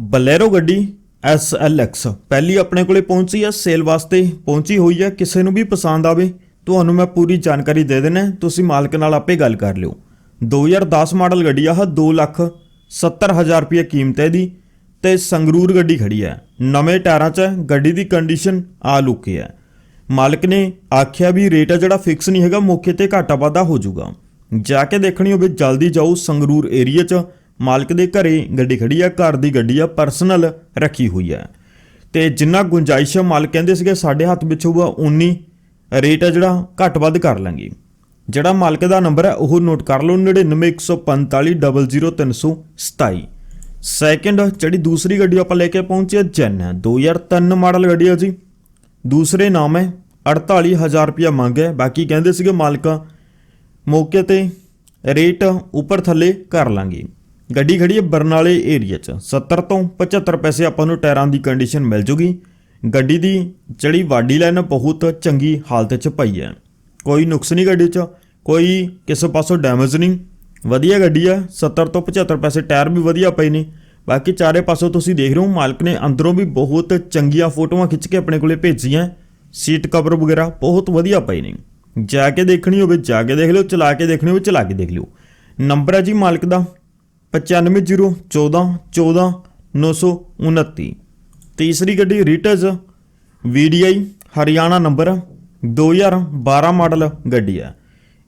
Bolero ਗੱਡੀ SLX ਪਹਿਲੀ ਆਪਣੇ ਕੋਲੇ ਪਹੁੰਚੀ ਹੈ ਸੇਲ ਵਾਸਤੇ ਪਹੁੰਚੀ ਹੋਈ ਹੈ ਕਿਸੇ ਨੂੰ ਵੀ ਪਸੰਦ ਆਵੇ ਤੁਹਾਨੂੰ ਮੈਂ ਪੂਰੀ ਜਾਣਕਾਰੀ ਦੇ ਦੇਣਾ ਤੁਸੀਂ ਮਾਲਕ ਨਾਲ ਆਪੇ ਗੱਲ ਕਰ ਲਿਓ। 2010 ਮਾਡਲ ਗੱਡੀ ਆ ਆਹ 2 ਲੱਖ 70 ਹਜ਼ਾਰ ਰੁਪਏ ਕੀਮਤ ਹੈ ਦੀ ਤੇ ਸੰਗਰੂਰ ਗੱਡੀ ਖੜੀ ਹੈ। ਨਵੇਂ ਟਾਇਰਾਂ 'ਚ ਹੈ, ਗੱਡੀ ਦੀ ਕੰਡੀਸ਼ਨ ਆ ਲੁੱਕੀ ਹੈ। ਮਾਲਕ ਨੇ ਆਖਿਆ ਵੀ ਰੇਟ ਆ ਜਿਹੜਾ ਫਿਕਸ ਨਹੀਂ ਹੈਗਾ ਮੌਕੇ ਤੇ ਘਾਟਾ ਵਾਧਾ ਹੋ ਜਾਊਗਾ। ਜਾ ਕੇ ਦੇਖਣੀ ਹੋਵੇ ਜਲਦੀ ਜਾਓ ਸੰਗਰੂਰ ਏਰੀਆ 'ਚ। ਮਾਲਕ ਦੇ ਘਰੇ ਗੱਡੀ ਖੜੀ ਆ, ਘਰ ਦੀ ਗੱਡੀ ਆ ਪਰਸਨਲ ਰੱਖੀ ਹੋਈ ਆ। ਤੇ ਜਿੰਨਾ ਗੁੰਜਾਇਸ਼ ਮਾਲਕ ਕਹਿੰਦੇ ਸੀਗੇ, ਸਾਡੇ ਹੱਥ ਵਿੱਚ ਹੋਊਗਾ ਉਨੀ ਰੇਟ ਆ ਜਿਹੜਾ ਘੱਟ ਵੱਧ ਕਰ ਲਾਂਗੇ। ਜਿਹੜਾ ਮਾਲਕ ਦਾ ਨੰਬਰ ਹੈ ਉਹ ਨੋਟ ਕਰ ਲਓ 9915400327 ਸੈਕਿੰਡ ਜਿਹੜੀ ਦੂਸਰੀ ਗੱਡੀ ਆਪਾਂ ਲੈ ਕੇ ਪਹੁੰਚੇ ਜੈਨ ਹੈ 2003 ਮਾਡਲ ਗੱਡੀ ਆ ਜੀ। ਦੂਸਰੇ ਨਾਮ ਹੈ 48000 ਰੁਪਇਆ ਮੰਗ ਹੈ। ਬਾਕੀ ਕਹਿੰਦੇ ਸੀਗੇ, ਮਾਲਕ ਮੌਕੇ ਤੇ ਰੇਟ ਉੱਪਰ ਥੱਲੇ ਕਰ ਲਾਂਗੇ। ਗੱਡੀ ਖੜੀ ਹੈ ਬਰਨਾਲੇ ਏਰੀਆ 'ਚ। 70 ਤੋਂ 75 ਪੈਸੇ ਆਪਾਂ ਨੂੰ ਟਾਇਰਾਂ ਦੀ ਕੰਡੀਸ਼ਨ ਮਿਲ ਜੂਗੀ। ਗੱਡੀ ਦੀ ਜਿਹੜੀ ਵਾਡੀ ਲਾਈਨ ਬਹੁਤ ਚੰਗੀ ਹਾਲਤ 'ਚ ਪਈ ਹੈ। ਕੋਈ ਨੁਕਸ ਨਹੀਂ ਗੱਡੀ 'ਚ, ਕੋਈ ਕਿਸੇ ਪਾਸੋਂ ਡੈਮੇਜ ਨਹੀਂ। ਵਧੀਆ ਗੱਡੀ ਆ 70 ਤੋਂ 75 ਪੈਸੇ ਟਾਇਰ ਵੀ ਵਧੀਆ ਪਏ ਨੇ। ਬਾਕੀ ਚਾਰੇ ਪਾਸੋਂ ਤੁਸੀਂ ਦੇਖ ਰਹੇ ਹੋ, ਮਾਲਕ ਨੇ ਅੰਦਰੋਂ ਵੀ ਬਹੁਤ ਚੰਗੀਆਂ ਫੋਟੋਆਂ ਖਿੱਚ ਕੇ ਆਪਣੇ ਕੋਲੇ ਭੇਜੀਆਂ। ਸੀਟ ਕਵਰ ਵਗੈਰਾ ਬਹੁਤ ਵਧੀਆ ਪਏ ਨੇ। ਜਾ ਕੇ ਦੇਖਣੀ ਹੋਵੇ, ਜਾ ਕੇ ਦੇਖ ਲਿਓ, ਚਲਾ ਕੇ ਦੇਖਣੀ ਹੋਵੇ, ਚਲਾ ਕੇ ਦੇਖ ਲਿਓ। ਨੰਬਰ ਹੈ ਜੀ ਮਾਲਕ ਦਾ। 950141 14929 ਤੀਸਰੀ ਗੱਡੀ Ritz VDI Haryana number 2012 model ਗੱਡੀ ਹੈ।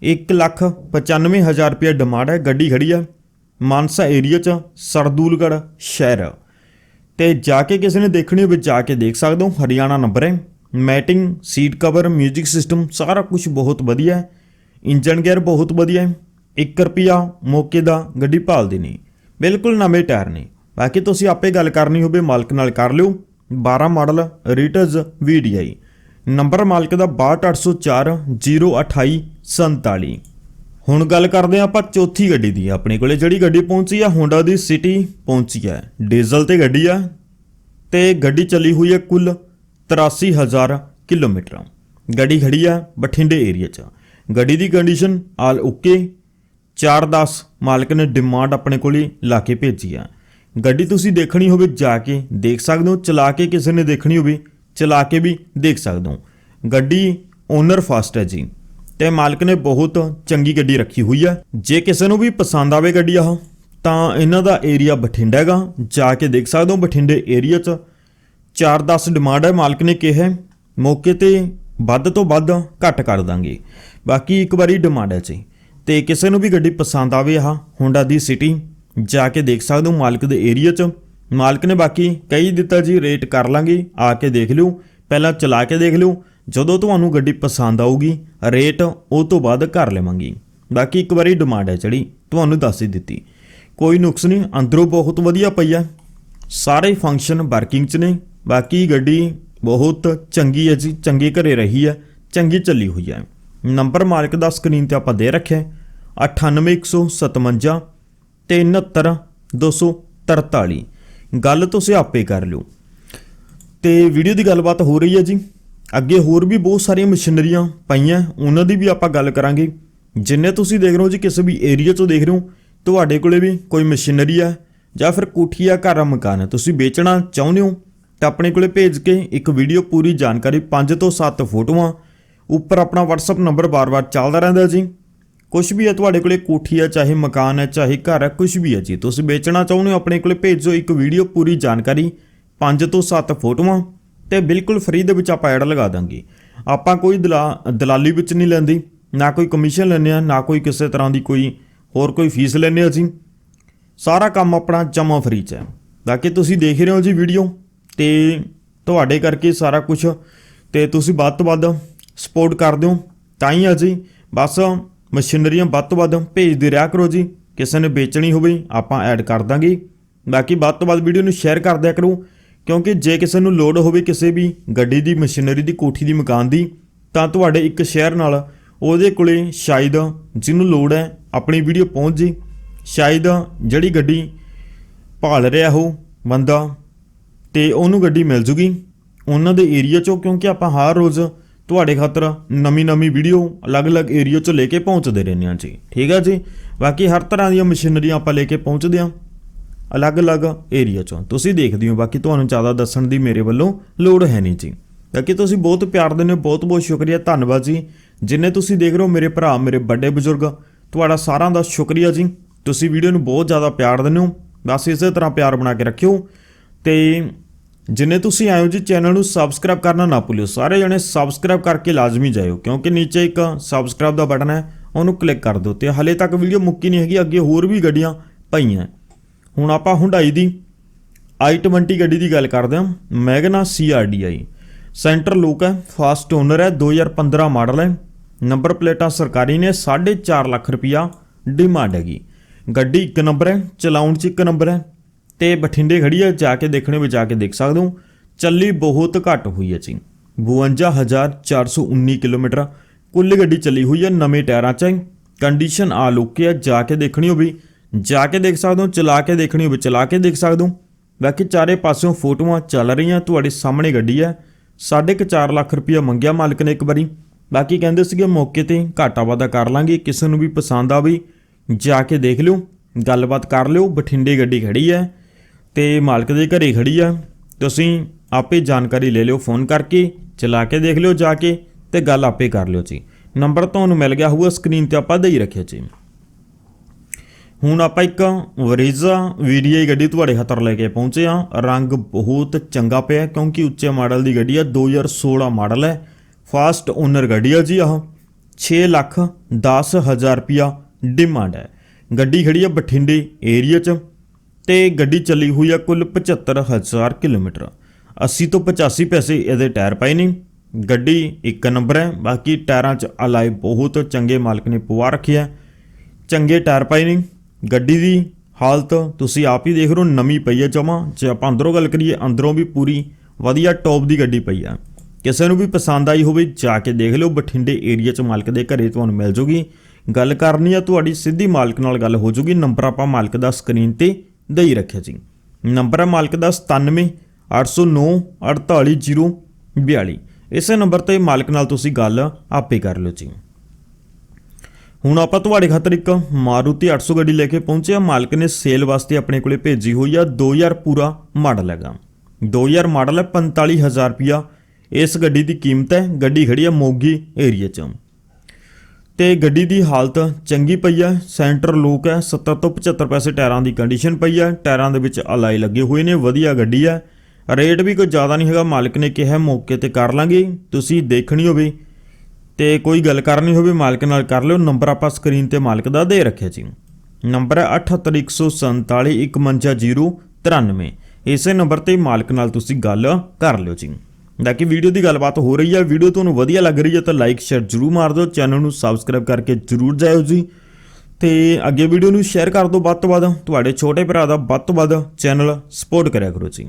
195000 ਰੁਪਏ ਡਿਮਾਂਡ ਹੈ, ਗੱਡੀ ਖੜੀ ਹੈ ਮਾਨਸਾ ਏਰੀਆ ਚ ਸਰਦੂਲਗੜ ਸ਼ਹਿਰ। ਤੇ ਜਾ ਕੇ ਕਿਸੇ ਨੇ ਦੇਖਣੀ ਹੋਵੇ, ਜਾ ਕੇ ਦੇਖ ਸਕਦੇ ਹੋ, ਹਰਿਆਣਾ ਨੰਬਰ ਹੈ। ਮੈਟਿੰਗ, ਸੀਟ ਕਵਰ 뮤직 ਸਿਸਟਮ ਸਾਰਾ ਕੁਝ ਬਹੁਤ ਵਧੀਆ ਹੈ। ਇੰਜਨ ਗੇਅਰ ਬਹੁਤ ਵਧੀਆ ਹੈ। 1 ਰੁਪਿਆ ਮੌਕੇ ਦਾ ਗੱਡੀ ਭਾਲਦੀ ਨਹੀਂ। ਬਿਲਕੁਲ ਨਵੇਂ ਟਾਇਰ ਨੇ। ਬਾਕੀ ਤੁਸੀਂ ਆਪੇ ਗੱਲ ਕਰਨੀ ਹੋਵੇ, ਮਾਲਕ ਨਾਲ ਕਰ ਲਿਓ। 12 ਮਾਡਲ ਰੀਟਸ VDI ਨੰਬਰ ਮਾਲਕ ਦਾ 62804 028 47 ਹੁਣ ਗੱਲ ਕਰਦੇ ਹਾਂ ਆਪਾਂ ਚੌਥੀ ਗੱਡੀ ਦੀ। ਆਪਣੇ ਕੋਲੇ ਜਿਹੜੀ ਗੱਡੀ ਪਹੁੰਚੀ ਆ ਹੋਂਡਾ ਦੀ ਸਿਟੀ ਪਹੁੰਚੀ ਹੈ ਡੀਜ਼ਲ ਤੇ ਗੱਡੀ ਆ ਤੇ ਗੱਡੀ ਚੱਲੀ ਹੋਈ ਹੈ ਕੁੱਲ 83000 ਕਿਲੋਮੀਟਰ। ਗੱਡੀ ਖੜੀ ਆ ਬਠਿੰਡੇ ਏਰੀਆ 'ਚ। ਗੱਡੀ ਦੀ ਕੰਡੀਸ਼ਨ ਆਲ ਓਕੇ 410 ਮਾਲਕ ਨੇ ਡਿਮਾਂਡ ਆਪਣੇ ਕੋਲੇ ਲਾ ਕੇ ਭੇਜੀ ਆ। ਗੱਡੀ ਤੁਸੀਂ ਦੇਖਣੀ ਹੋਵੇ ਜਾ ਕੇ ਦੇਖ ਸਕਦੇ ਹੋ, ਚਲਾ ਕੇ ਕਿਸੇ ਨੇ ਦੇਖਣੀ ਹੋਵੇ, ਚਲਾ ਕੇ ਵੀ ਦੇਖ ਸਕਦੇ ਹੋ। ਗੱਡੀ ਓਨਰ ਫਾਸਟ ਹੈ ਜੀ ਤੇ ਮਾਲਕ ਨੇ ਬਹੁਤ ਚੰਗੀ ਗੱਡੀ ਰੱਖੀ ਹੋਈ ਹੈ ਜੇ ਕਿਸੇ ਨੂੰ ਵੀ ਪਸੰਦ ਆਵੇ ਗੱਡੀ ਆਹ, ਤਾਂ ਇਹਨਾਂ ਦਾ ਏਰੀਆ ਬਠਿੰਡਾ ਹੈਗਾ। ਜਾ ਕੇ ਦੇਖ ਸਕਦੇ ਹੋ ਬਠਿੰਡੇ ਏਰੀਆ 'ਚ। 4-10 ਡਿਮਾਂਡ ਹੈ, ਮਾਲਕ ਨੇ ਕਿਹਾ ਮੌਕੇ ਤੇ ਵੱਧ ਤੋਂ ਵੱਧ ਘੱਟ ਕਰ ਦਾਂਗੇ। ਬਾਕੀ ਇੱਕ ਵਾਰੀ ਡਿਮਾਂਡ ਹੈ ਜੀ। ਤੇ ਕਿਸੇ ਨੂੰ ਵੀ ਗੱਡੀ ਪਸੰਦ ਆਵੇ ਆਹ ਹੋਂਡਾ ਦੀ ਸਿਟੀ ਜਾ ਕੇ ਦੇਖ ਸਕਦੇ ਹੋ ਮਾਲਕ ਦੇ ਏਰੀਆ 'ਚ। ਮਾਲਕ ਨੇ ਬਾਕੀ ਕਹੀ ਦਿੱਤਾ ਜੀ ਰੇਟ ਕਰ ਲਾਂਗੇ, ਆ ਕੇ ਦੇਖ ਲਿਓ। ਪਹਿਲਾਂ ਚਲਾ ਕੇ ਦੇਖ ਲਿਓ। ਜਦੋਂ ਤੁਹਾਨੂੰ ਗੱਡੀ ਪਸੰਦ ਆਊਗੀ ਰੇਟ ਉਹ ਤੋਂ ਬਾਅਦ ਕਰ ਲਵਾਂਗੇ। ਬਾਕੀ ਇੱਕ ਵਾਰੀ ਡਿਮਾਂਡ ਹੈ ਜਿਹੜੀ, ਤੁਹਾਨੂੰ ਦੱਸ ਹੀ ਦਿੱਤੀ। ਕੋਈ ਨੁਕਸ ਨਹੀਂ, ਅੰਦਰੋਂ ਬਹੁਤ ਵਧੀਆ ਪਈ ਆ। ਸਾਰੇ ਫੰਕਸ਼ਨ ਵਰਕਿੰਗ 'ਚ ਨੇ। ਬਾਕੀ ਗੱਡੀ ਬਹੁਤ ਚੰਗੀ ਹੈ ਜੀ, ਚੰਗੇ ਘਰੇ ਰਹੀ ਹੈ, ਚੰਗੀ ਚੱਲੀ ਹੋਈ ਹੈ। ਨੰਬਰ ਮਾਲਕ ਦਾ ਸਕਰੀਨ ਤੇ ਆਪਾਂ ਦੇ ਰੱਖਿਆ 98157 ਤੇ 69243 ਗੱਲ ਤੁਸੀਂ ਆਪੇ ਕਰ ਲਿਓ। ਤੇ ਵੀਡੀਓ ਦੀ ਗੱਲਬਾਤ ਹੋ ਰਹੀ ਹੈ ਜੀ। ਅੱਗੇ ਹੋਰ ਵੀ ਬਹੁਤ ਸਾਰੀਆਂ ਮਸ਼ੀਨਰੀਆਂ ਪਈਆਂ, ਉਹਨਾਂ ਦੀ ਵੀ ਆਪਾਂ ਗੱਲ ਕਰਾਂਗੇ। ਜਿੰਨੇ ਤੁਸੀਂ ਦੇਖ ਰਹੇ ਹੋ ਜੀ, ਕਿਸੇ ਵੀ ਏਰੀਆ ਤੋਂ ਦੇਖ ਰਹੇ ਹੋ, ਤੁਹਾਡੇ ਕੋਲੇ ਵੀ ਕੋਈ ਮਸ਼ੀਨਰੀ ਹੈ ਜਾਂ ਫਿਰ ਕੋਠੀਆ ਘਰ ਆ ਮਕਾਨ ਹੈ। ਤੁਸੀਂ ਵੇਚਣਾ ਚਾਹੁੰਦੇ ਹੋ ਤਾਂ ਆਪਣੇ ਕੋਲੇ ਭੇਜ ਕੇ ਇੱਕ ਵੀਡੀਓ ਪੂਰੀ ਜਾਣਕਾਰੀ 5 ਤੋਂ 7 ਫੋਟੋਆਂ। ਉੱਪਰ ਆਪਣਾ WhatsApp ਨੰਬਰ ਬਾਰ-ਬਾਰ ਚੱਲਦਾ ਰਹਿੰਦਾ ਜੀ। ਕੁਝ ਵੀ ਹੈ, ਤੁਹਾਡੇ ਕੋਲੇ ਕੋਠੀ ਹੈ, ਚਾਹੇ ਮਕਾਨ ਹੈ, ਚਾਹੇ ਘਰ ਹੈ ਕੁਝ ਵੀ ਹੈ ਜੀ। ਤੁਸੀਂ ਵੇਚਣਾ ਚਾਹੁੰਦੇ ਹੋ, ਆਪਣੇ ਕੋਲੇ ਭੇਜੋ ਇੱਕ ਵੀਡੀਓ, ਪੂਰੀ ਜਾਣਕਾਰੀ। 5 ਤੋਂ 7 ਫੋਟੋਆਂ ਤੇ ਬਿਲਕੁਲ ਫ੍ਰੀ ਦੇ ਵਿੱਚ ਆਪਾਂ ਐਡ ਲਗਾ ਦਾਂਗੇ। ਆਪਾਂ ਕੋਈ ਦਲਾ- ਦਲਾਲੀ ਵਿੱਚ ਨਹੀਂ ਲੈਂਦੀ, ਨਾ ਕੋਈ ਕਮਿਸ਼ਨ ਲੈਂਦੇ ਆ ਨਾ ਕੋਈ ਕਿਸੇ ਤਰ੍ਹਾਂ ਦੀ ਕੋਈ ਹੋਰ ਕੋਈ ਫੀਸ ਲੈਂਦੇ ਆ ਜੀ। ਸਾਰਾ ਕੰਮ ਆਪਣਾ ਜਮਾ ਫ੍ਰੀ ਚ ਹੈ। ਬਾਕੀ ਤੁਸੀਂ ਦੇਖ ਰਹੇ ਹੋ ਜੀ ਵੀਡੀਓ ਤੇ ਤੁਹਾਡੇ ਕਰਕੇ ਸਾਰਾ ਕੁਝ ਤੇ ਤੁਸੀਂ ਵੱਧ ਤੋਂ ਵੱਧ ਸਪੋਰਟ ਕਰ ਦਿਓ। ਤਾਂ ਹੀ ਆ ਜੀ। ਬਸ ਮਸ਼ੀਨਰੀਆਂ ਵੱਧ ਤੋਂ ਵੱਧ ਭੇਜਦੇ ਰਿਹਾ ਕਰੋ ਜੀ। ਕਿਸੇ ਨੇ ਵੇਚਣੀ ਹੋਵੇ, ਆਪਾਂ ਐਡ ਕਰ ਦਾਂਗੇ। ਬਾਕੀ ਵੱਧ ਤੋਂ ਵੱਧ ਵੀਡੀਓ ਨੂੰ ਸ਼ੇਅਰ ਕਰ ਦਿਆ ਕਰੋ, ਕਿਉਂਕਿ ਜੇ ਕਿਸੇ ਨੂੰ ਲੋੜ ਹੋਵੇ ਕਿਸੇ ਵੀ ਗੱਡੀ ਦੀ, ਮਸ਼ੀਨਰੀ ਦੀ, ਕੋਠੀ ਦੀ, ਮਕਾਨ ਦੀ, ਤਾਂ ਤੁਹਾਡੇ ਇੱਕ ਸ਼ੇਅਰ ਨਾਲ ਉਹਦੇ ਕੋਲੇ ਸ਼ਾਇਦ ਜਿਹਨੂੰ ਲੋੜ ਹੈ, ਆਪਣੀ ਵੀਡੀਓ ਪਹੁੰਚ ਜੇ। ਸ਼ਾਇਦ ਜਿਹੜੀ ਗੱਡੀ ਭਾਲ ਰਿਹਾ ਹੋ ਬੰਦਾ ਤੇ ਉਹਨੂੰ ਗੱਡੀ ਮਿਲ ਜੂਗੀ। ਉਹਨਾਂ ਦੇ ਏਰੀਆ ਚੋਂ, ਕਿਉਂਕਿ ਆਪਾਂ ਹਰ ਰੋਜ਼ ਤੁਹਾਡੇ ਖਾਤਰ ਨਵੀਂ ਨਵੀਂ ਵੀਡੀਓ ਅਲੱਗ-ਅਲੱਗ ਏਰੀਆ ਚੋਂ ਲੈ ਕੇ ਪਹੁੰਚਦੇ ਰਹਿੰਦੇ ਹਾਂ ਜੀ। ਠੀਕ ਆ ਜੀ? ਬਾਕੀ ਹਰ ਤਰ੍ਹਾਂ ਦੀਆਂ ਮਸ਼ੀਨਰੀਆਂ ਆਪਾਂ ਲੈ ਕੇ ਪਹੁੰਚਦੇ ਹਾਂ ਅਲੱਗ-ਅਲੱਗ ਏਰੀਆ ਚੋਂ। ਤੁਸੀਂ ਦੇਖਦੇ ਹੋ, ਬਾਕੀ ਤੁਹਾਨੂੰ ਜ਼ਿਆਦਾ ਦੱਸਣ ਦੀ ਮੇਰੇ ਵੱਲੋਂ ਲੋੜ ਹੈ ਨਹੀਂ ਜੀ। ਬਾਕੀ ਤੁਸੀਂ ਬਹੁਤ ਪਿਆਰ ਦਿੰਦੇ ਹੋ ਬਹੁਤ ਬਹੁਤ ਸ਼ੁਕਰੀਆ, ਧੰਨਵਾਦ ਜੀ। ਜਿੰਨੇ ਤੁਸੀਂ ਦੇਖ ਰਹੇ ਹੋ ਮੇਰੇ ਭਰਾ, ਮੇਰੇ ਵੱਡੇ ਬਜ਼ੁਰਗ, ਤੁਹਾਡਾ ਸਾਰਿਆਂ ਦਾ ਸ਼ੁਕਰੀਆ ਜੀ। ਤੁਸੀਂ ਵੀਡੀਓ ਨੂੰ ਬਹੁਤ ਜ਼ਿਆਦਾ ਪਿਆਰ ਦਿੰਦੇ ਹੋ। ਬਸ ਇਸੇ ਤਰ੍ਹਾਂ ਪਿਆਰ ਬਣਾ ਕੇ ਰੱਖਿਓ। ਤੇ ਜਿੰਨੇ ਤੁਸੀਂ ਆਇਓ ਹੋ ਜੀ ਚੈਨਲ ਨੂੰ ਸਬਸਕ੍ਰਾਈਬ ਕਰਨਾ ਨਾ ਭੁੱਲਿਓ। ਸਾਰੇ ਜਣੇ ਸਬਸਕ੍ਰਾਈਬ ਕਰਕੇ ਲਾਜ਼ਮੀ ਜਾਇਓ, ਕਿਉਂਕਿ ਨੀਚੇ ਇੱਕ ਸਬਸਕ੍ਰਾਈਬ ਦਾ ਬਟਨ ਹੈ, ਉਹਨੂੰ ਕਲਿੱਕ ਕਰ ਦਿਓ। ਤੇ ਹਲੇ ਤੱਕ ਵੀਡੀਓ ਮੁੱਕੀ ਨਹੀਂ ਹੈਗੀ, ਅੱਗੇ ਹੋਰ ਵੀ ਗੱਡੀਆਂ ਪਈਆਂ। ਹੁਣ ਆਪਾਂ ਹੁੰਡਾਈ ਦੀ i20 ਗੱਡੀ ਦੀ ਗੱਲ ਕਰਦੇ ਹਾਂ। ਮੈਗਨਾ CRDI ਸੈਂਟਰ ਲੁੱਕ ਹੈ ਫਾਸਟ ਓਨਰ ਹੈ 2015 ਮਾਡਲ ਹੈ। ਨੰਬਰ ਪਲੇਟਾਂ ਸਰਕਾਰੀ ਨੇ 4.5 ਲੱਖ ਰੁਪਿਆ ਡਿਮਾਂਡ ਹੈਗੀ। ਗੱਡੀ ਇੱਕ ਨੰਬਰ ਹੈ, ਚਲਾਉਣ 'ਚ ਇੱਕ ਨੰਬਰ ਹੈ। ਤੇ ਬਠਿੰਡੇ ਖੜੀ ਹੈ ਜਾ ਕੇ ਦੇਖਣੇ ਵਿੱਚ ਜਾ ਕੇ ਦੇਖ ਸਕਦੇ ਹੋ। ਚੱਲੀ ਬਹੁਤ ਘੱਟ ਹੋਈ ਹੈ ਜੀ। 52419 ਕਿਲੋਮੀਟਰ ਕੁੱਲ ਗੱਡੀ ਚੱਲੀ ਹੋਈ ਹੈ ਨਵੇਂ ਟਾਇਰਾਂ 'ਚ। ਹੈ ਕੰਡੀਸ਼ਨ ਆ ਲੁੱਕ ਹੈ ਜਾ ਕੇ ਦੇਖਣੀ ਹੋਵੇ। ਜਾ ਕੇ ਦੇਖ ਸਕਦੇ ਹੋ, ਚਲਾ ਕੇ ਦੇਖਣੀ ਹੋਵੇ, ਚਲਾ ਕੇ ਦੇਖ ਸਕਦੇ ਹੋ। ਬਾਕੀ ਚਾਰੇ ਪਾਸਿਓਂ ਫੋਟੋਆਂ ਚੱਲ ਰਹੀਆਂ, ਤੁਹਾਡੇ ਸਾਹਮਣੇ ਗੱਡੀ ਹੈ ਸਾਢੇ ਕੁ ਚਾਰ ਲੱਖ ਰੁਪਇਆ ਮੰਗਿਆ ਮਾਲਕ ਨੇ ਇੱਕ ਵਾਰੀ। ਬਾਕੀ ਕਹਿੰਦੇ ਸੀਗੇ, ਮੌਕੇ ਤੇ ਘਾਟਾ ਵਾਧਾ ਕਰ ਲਾਂਗੇ, ਕਿਸੇ ਨੂੰ ਵੀ ਪਸੰਦ ਆਵੇ, ਜਾ ਕੇ ਦੇਖ ਲਿਓ, ਗੱਲਬਾਤ ਕਰ ਲਿਓ। ਬਠਿੰਡੇ ਗੱਡੀ ਖੜੀ ਹੈ। ਤੇ ਮਾਲਕ ਦੇ ਘਰੇ ਖੜੀ ਆ। ਤੁਸੀਂ ਆਪੇ ਜਾਣਕਾਰੀ ਲੈ ਲਿਓ, ਫੋਨ ਕਰਕੇ, ਚਲਾ ਕੇ ਦੇਖ ਲਿਓ ਜਾ ਕੇ ਤੇ ਗੱਲ ਆਪੇ ਕਰ ਲਿਓ ਜੀ। ਨੰਬਰ ਤੁਹਾਨੂੰ ਮਿਲ ਗਿਆ ਹੋਊਗਾ ਸਕਰੀਨ ਤੇ ਆਪਾਂ ਦੇ ਹੀ ਰੱਖਿਆ ਜੀ। ਹੁਣ ਆਪਾਂ ਇੱਕ ਵਰੀਜ਼ਾ ਵੀਡੀਆਈ ਗੱਡੀ ਤੁਹਾਡੇ ਹੱਥਰ ਲੈ ਕੇ ਪਹੁੰਚੇ ਆ ਰੰਗ ਬਹੁਤ ਚੰਗਾ ਪਿਆ, ਕਿਉਂਕਿ ਉੱਚੇ ਮਾਡਲ ਦੀ ਗੱਡੀ ਆ 2016 ਮਾਡਲ ਹੈ। ਫਾਸਟ ਓਨਰ ਗੱਡੀ ਆ ਜੀ ਆਹ। 6 ਲੱਖ 10 ਹਜ਼ਾਰ ਰੁਪਿਆ ਡਿਮਾਂਡ ਹੈ। ਗੱਡੀ ਖੜੀ ਆ ਬਠਿੰਡੇ ਏਰੀਆ 'ਚ। ਤੇ ਗੱਡੀ ਚੱਲੀ ਹੋਈ ਆ ਕੁੱਲ 75000 ਕਿਲੋਮੀਟਰ। 80 ਤੋਂ 85 ਪੈਸੇ ਇਹਦੇ ਟਾਇਰ ਪਏ ਨੇ। ਗੱਡੀ ਇੱਕ ਨੰਬਰ ਹੈ, ਬਾਕੀ ਟਾਇਰਾਂ 'ਚ ਅਲਾਈ ਬਹੁਤ ਚੰਗੇ ਮਾਲਕ ਨੇ ਪਵਾ ਰੱਖਿਆ ਚੰਗੇ ਟਾਇਰ ਪਏ ਨੇ। ਗੱਡੀ ਦੀ ਹਾਲਤ ਤੁਸੀਂ ਆਪ ਹੀ ਦੇਖ ਰਹੇ ਹੋ, ਨਵੀਂ ਪਈ ਹੈ ਜਮਾ। ਜੇ ਆਪਾਂ ਅੰਦਰੋਂ ਗੱਲ ਕਰੀਏ, ਅੰਦਰੋਂ ਵੀ ਪੂਰੀ ਵਧੀਆ ਟੌਪ ਦੀ ਗੱਡੀ ਪਈ ਆ। ਕਿਸੇ ਨੂੰ ਵੀ ਪਸੰਦ ਆਈ ਹੋਵੇ, ਜਾ ਕੇ ਦੇਖ ਲਿਓ। ਬਠਿੰਡੇ ਏਰੀਆ 'ਚ ਮਾਲਕ ਦੇ ਘਰੇ ਤੁਹਾਨੂੰ ਮਿਲ ਜੂਗੀ। ਗੱਲ ਕਰਨੀ ਆ, ਤੁਹਾਡੀ ਸਿੱਧੀ ਮਾਲਕ ਨਾਲ ਗੱਲ ਹੋ ਜੂਗੀ। ਨੰਬਰ ਆਪਾਂ ਮਾਲਕ ਦਾ ਸਕਰੀਨ ਤੇ ਦੇਈ ਰੱਖਿਆ ਜੀ ਨੰਬਰ ਹੈ ਮਾਲਕ ਦਾ 97 809 48042 ਇਸੇ ਨੰਬਰ ਤੇ ਮਾਲਕ ਨਾਲ ਤੁਸੀਂ ਗੱਲ ਆਪੇ ਕਰ ਲਿਓ ਜੀ। ਹੁਣ ਆਪਾਂ ਤੁਹਾਡੇ ਖਾਤਰ ਇੱਕ ਮਾਰੂਤੀ 800 ਗੱਡੀ ਲੈ ਕੇ ਪਹੁੰਚੇ ਆ ਮਾਲਕ ਨੇ ਸੇਲ ਵਾਸਤੇ ਆਪਣੇ ਕੋਲੇ ਭੇਜੀ ਹੋਈ ਆ 2000 ਪੂਰਾ ਮਾਡਲ ਹੈਗਾ। 2000 ਮਾਡਲ ਹੈ 45000 ਰੁਪਿਆ ਇਸ ਗੱਡੀ ਦੀ ਕੀਮਤ ਹੈ, ਗੱਡੀ ਖੜੀ ਆ ਮੋਗੀ ਏਰੀਆ 'ਚ। ਤੇ ਗੱਡੀ ਦੀ ਹਾਲਤ ਚੰਗੀ ਪਈ ਹੈ ਸੈਂਟਰ ਲੂਕ ਹੈ 70 ਤੋਂ 75 ਪੈਸੇ ਟਾਇਰਾਂ ਦੀ ਕੰਡੀਸ਼ਨ ਪਈ ਹੈ ਟਾਇਰਾਂ ਦੇ ਵਿੱਚ ਅਲਾਈ ਲੱਗੇ ਹੋਏ ਨੇ, ਵਧੀਆ ਗੱਡੀ ਹੈ ਰੇਟ ਵੀ ਕੋਈ ਜ਼ਿਆਦਾ ਨਹੀਂ ਹੈਗਾ, ਮਾਲਕ ਨੇ ਕਿਹਾ, ਮੌਕੇ ਤੇ ਕਰ ਲਾਂਗੇ। ਤੁਸੀਂ ਦੇਖਣੀ ਹੋਵੇ ਤੇ ਕੋਈ ਗੱਲ ਕਰਨੀ ਹੋਵੇ, ਮਾਲਕ ਨਾਲ ਕਰ ਲਿਓ। ਨੰਬਰ ਆਪਾਂ ਸਕਰੀਨ ਤੇ ਮਾਲਕ ਦਾ ਦੇ ਰੱਖਿਆ ਜੀ ਨੰਬਰ ਹੈ 7814411093 ਇਸੇ ਨੰਬਰ ਤੇ ਮਾਲਕ ਨਾਲ ਤੁਸੀਂ ਗੱਲ ਕਰ ਲਿਓ ਜੀ। ਬਾਕੀ ਵੀਡੀਓ ਦੀ ਗੱਲਬਾਤ ਹੋ ਰਹੀ ਹੈ, ਵੀਡੀਓ ਤੁਹਾਨੂੰ ਵਧੀਆ ਲੱਗ ਰਹੀ ਹੈ ਤਾਂ ਲਾਈਕ ਸ਼ੇਅਰ ਜਰੂਰ ਮਾਰ ਦਿਓ ਚੈਨਲ ਨੂੰ ਸਬਸਕ੍ਰਾਈਬ ਕਰਕੇ ਜਰੂਰ ਜਾਇਓ ਜੀ। ਤੇ ਅੱਗੇ ਵੀਡੀਓ ਨੂੰ ਸ਼ੇਅਰ ਕਰ ਦਿਓ ਵੱਧ ਤੋਂ ਵੱਧ, ਤੁਹਾਡੇ ਛੋਟੇ ਭਰਾ ਦਾ ਵੱਧ ਤੋਂ ਵੱਧ ਚੈਨਲ ਸਪੋਰਟ ਕਰਿਆ ਕਰੋ ਜੀ।